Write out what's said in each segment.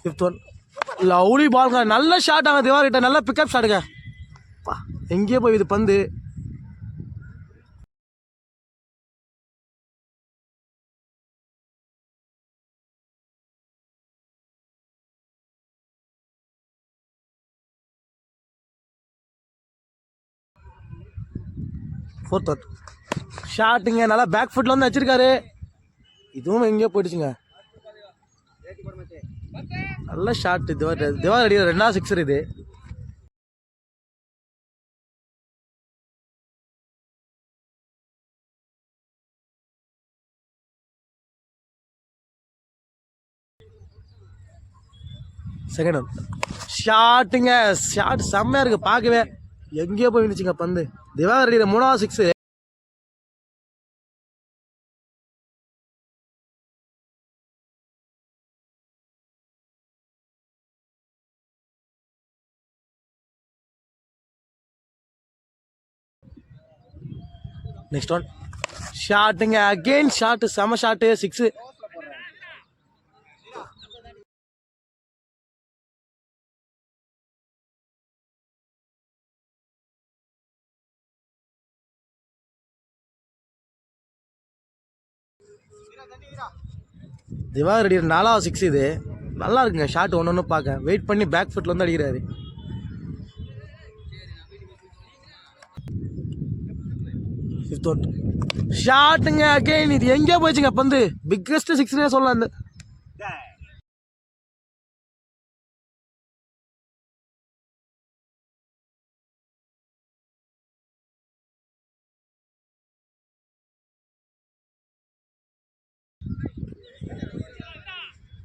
Fifth one lovely பால்ங்க நல்ல shot ஆங்க திவாகிட்ட நல்ல பிக்கப் ஷாட்டுங்க பா எங்கேயோ போய் இது பந்து. ஃபோர்த் ஒன் ஷாட்டுங்க நல்லா பேக் ஃபுட்டில் வந்து வச்சிருக்காரு. இதுவும் எங்கேயோ போயிடுச்சுங்க. நல்ல ஷாட் திவா அடிக்கிற ரெண்டாவது சிக்ஸர் இது செகண்ட் ஷாட்டுங்க ஷாட் செம்மையா இருக்கு. பார்க்கவே. எங்கேயோ போய் விழுந்துச்சுங்க பந்து. திவாகர் அடிக்கிற மூணாவது சிக்ஸ் நெக்ஸ்ட் ஒன் ஷாட்டுங்க அகெயின் ஷாட்டு செம ஷாட்டு சிக்ஸு திவாகர் அடிக்கிற நாலாவது சிக்ஸ் இது. நல்லா இருக்குங்க. ஷாட் ஒன்று ஒன்று பார்க்க. வெயிட் பண்ணி பேக் ஃபுட்டில் வந்து அடிக்கிறாரு. ஃபிஃப்த் ஒன் ஷாட்டுங்க அகைன் இது எங்கே போயிடுச்சுங்க பந்து பிக்கஸ்ட் சிக்ஸ்னே சொல்லலாம் இந்த.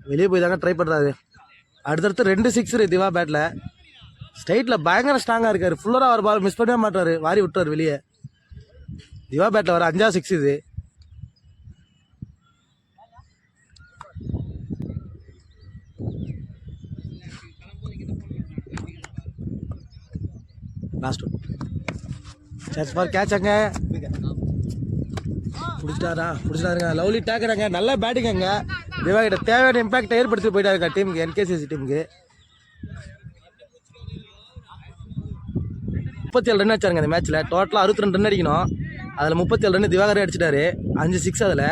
வெளியே போய் தாங்க ட்ரை பண்ணுறாரு அடுத்தடுத்து ரெண்டு சிக்ஸ் திவா பேட்டில் ஸ்ட்ரைட்டில் பயங்கர ஸ்ட்ராங்காக இருக்கார். ஃபுல்லராக ஒரு பால் மிஸ் பண்ணவே மாட்டார் வாரி விட்டுறாரு வெளியே. திவா பேட்டில் வர அஞ்சா சிக்ஸ் இது. லாஸ்ட் ஒன் ஃபார் கேட்ச் அங்க. பிடிச்சிட்டாரா? பிடிச்சிட்டாருங்க. லவ்லி டேக்கறாங்க நல்ல பேட்டிங் அங்க. திவா கிட்ட தேவையான இம்பாக்ட் ஏற்படுத்தி போயிட்டாருங்க டீமுக்கு என்கேசிசி டீமுக்கு முப்பத்தி ஏழு ரன் அடிச்சாருங்க இந்த மேட்ச்சில் டோட்டலாக அறுபத்தி ரெண்டு ரன் அடிக்கணும். அதில் முப்பத்தி ஏழு ரன் திவாகரே அடிச்சிட்டாரு. அஞ்சு சிக்ஸ் அதில்.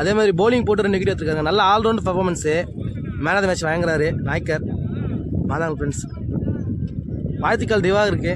அதே மாதிரி போலிங் போட்டு ரெண்டு விக்கெட் எடுத்துருக்காங்க. நல்ல all round performance man of the match வாங்குறாரு. நாய்க்கர். மாதாங்க ஃப்ரெண்ட்ஸ் வாழ்த்துக்கள் திவாகருக்கு.